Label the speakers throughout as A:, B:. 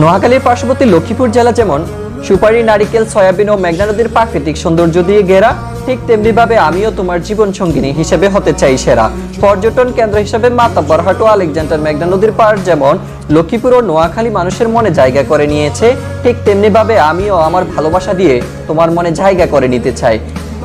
A: নোয়াখালীর পার্শ্ববর্তী লক্ষ্মীপুর জেলা যেমন সুপারি, নারিকেল, সয়াবিন ও মেঘনা নদীর প্রাকৃতিক সৌন্দর্য দিয়ে ঘেরা, ঠিক তেমনিভাবে আমিও তোমার জীবন সঙ্গিনী হিসেবে হতে চাই সেরা। পর্যটন কেন্দ্র হিসেবে মাতাব্বরহাট ও আলেকজান্ডার মেঘনা নদীর পার যেমন লক্ষ্মীপুর ও নোয়াখালী মানুষের মনে জায়গা করে নিয়েছে, ঠিক তেমনিভাবে আমিও আমার ভালোবাসা দিয়ে তোমার মনে জায়গা করে নিতে চাই।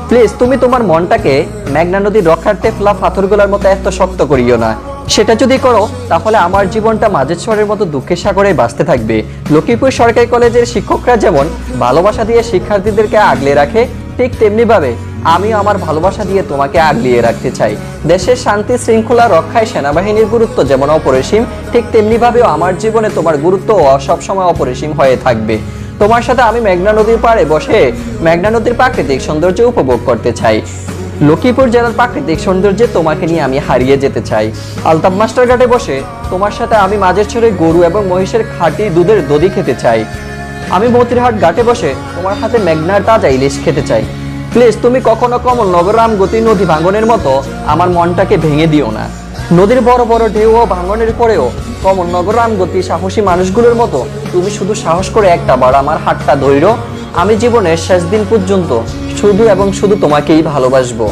A: প্লিজ, তুমি তোমার মনটাকে মেঘনা নদীর রক্ষার্থে ফ্লা পাথরগুলোর মতো এত শক্ত করিও না। সেটা যদি করো, তাহলে আমার জীবনটা মাঝেশ্বরের মতো দুঃখের সাগরে বাঁচতে থাকবে। লক্ষ্মীপুর সরকারি কলেজের শিক্ষকরা যেমন ভালোবাসা দিয়ে শিক্ষার্থীদেরকে আগলে রাখে, ঠিক তেমনিভাবে আমিও আমার ভালোবাসা দিয়ে তোমাকে আগলিয়ে রাখতে চাই। দেশের শান্তি, শৃঙ্খলা, রক্ষায় সেনাবাহিনীর গুরুত্ব যেমন অপরিসীম, ঠিক তেমনিভাবেও আমার জীবনে তোমার গুরুত্ব সবসময় অপরিসীম হয়ে থাকবে। তোমার সাথে আমি মেঘনা নদীর পাড়ে বসে মেঘনা নদীর প্রাকৃতিক সৌন্দর্য উপভোগ করতে চাই। লক্ষ্মীপুর জেলার প্রাকৃতিক সৌন্দর্যে তোমাকে নিয়ে আমি হারিয়ে যেতে চাই। আলতাব মাস্টার ঘাটে বসে তোমার সাথে আমি মাঝের ছড়ে গরু এবং মহিষের খাঁটি দুধের দধি খেতে চাই। আমি মতিরহাট ঘাটে বসে তোমার হাতে মেঘনার তাজা ইলিশ খেতে চাই। প্লিজ, তুমি কখনো কমল নগর গতি নদী ভাঙনের মতো আমার মনটাকে ভেঙে দিও না। নদীর বড় বড় ঢেউ ও ভাঙনের পরেও কমলনগর গতি সাহসী মানুষগুলোর মতো তুমি শুধু সাহস করে একটা বার আমার হাতটা ধৈর্য। আমি জীবনের শেষ দিন পর্যন্ত শুধু এবং শুধু তোমাকেই ভালোবাসবো।